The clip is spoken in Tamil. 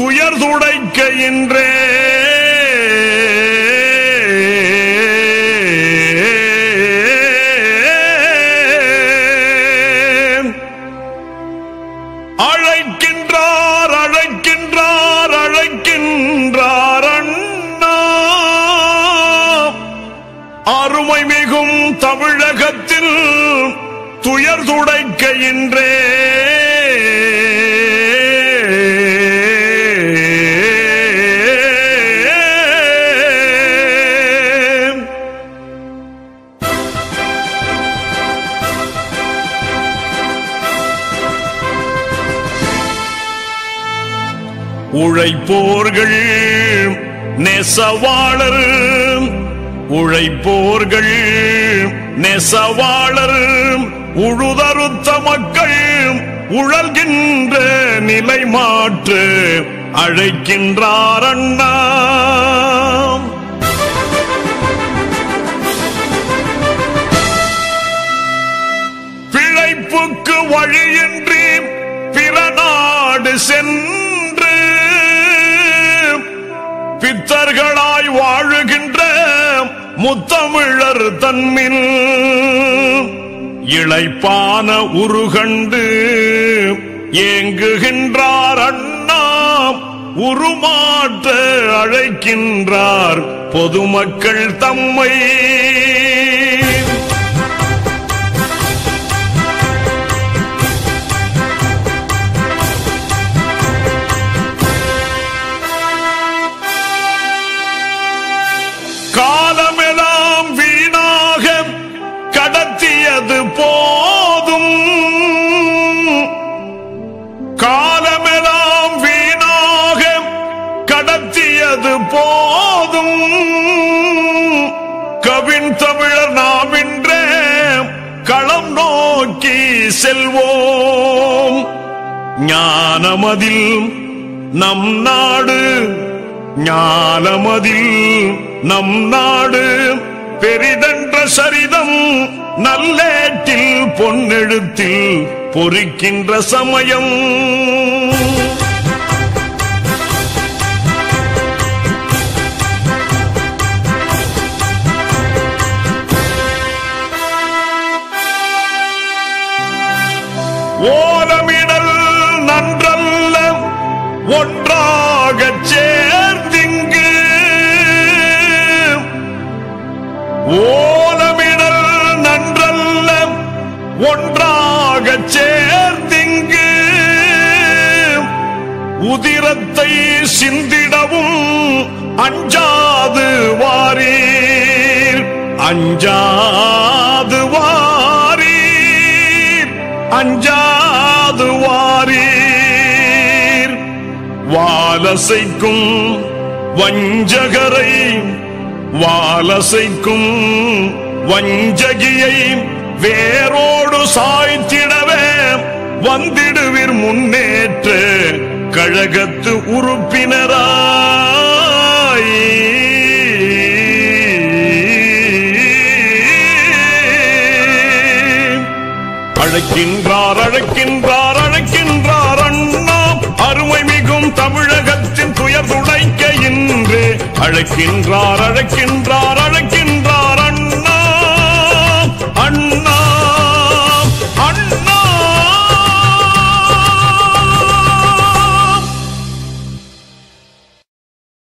துயர் துடைக்க இன்றே அழைக்கின்றார் அழைக்கின்றார் அழைக்கின்றார் அண்ணா. அருமை மிகும் தமிழகத்தில் துயர் துடைக்க இன்றே உழைப்போர்கள் நெசவாளர். உழைப்போர்கள் நெசவாளர். உழுதறுத்த மக்கள் உழல்கின்ற நிலை மாற்று அழைக்கின்றார் அண்ணா. பிழைப்புக்கு வழியின்றி பிற நாடு சென்று பித்தர்களாய் வாழுகின்ற முத்தமிழர் தன்மில் இளைப்பான உருகண்டு ஏங்குகின்றார் அண்ணா உருமாற்ற அழைக்கின்றார் பொதுமக்கள் தம்மை போதும். கவின் தமிழர் நாம் இன்றே களம் நோக்கி செல்வோம். ஞானமதில் நம் நாடு ஞானமதில் நம் நாடு. பெரிதென்ற சரிதம் நல்லேட்டில் பொன்னெழுத்தில் பொறிக்கின்ற சமயம். ஒன்றாகச் சேர்ந்திங்கு. ஓலமிடல் நன்றல்ல ஒன்றாகச் சேர்ந்திங்கு. உதிரத்தை சிந்திடவும் அஞ்சாது வாரீர். அஞ்சாது வாரீர். அஞ்சாது வாரீர் வாலசைக்கும் வஞ்சகரை வாலசைக்கும் வஞ்சகியை வேரோடு சாய்த்திடவே வந்திடுவிர் முன்னேற்ற கழகத்து உறுப்பினராய். அழைக்கின்றார் அழைக்கின்றார் அழைக்கின்றார் அண்ணா. அருமை மிகும் தமிழ் அழைக்கின்றார் அழைக்கின்றார் அழைக்கின்றார்.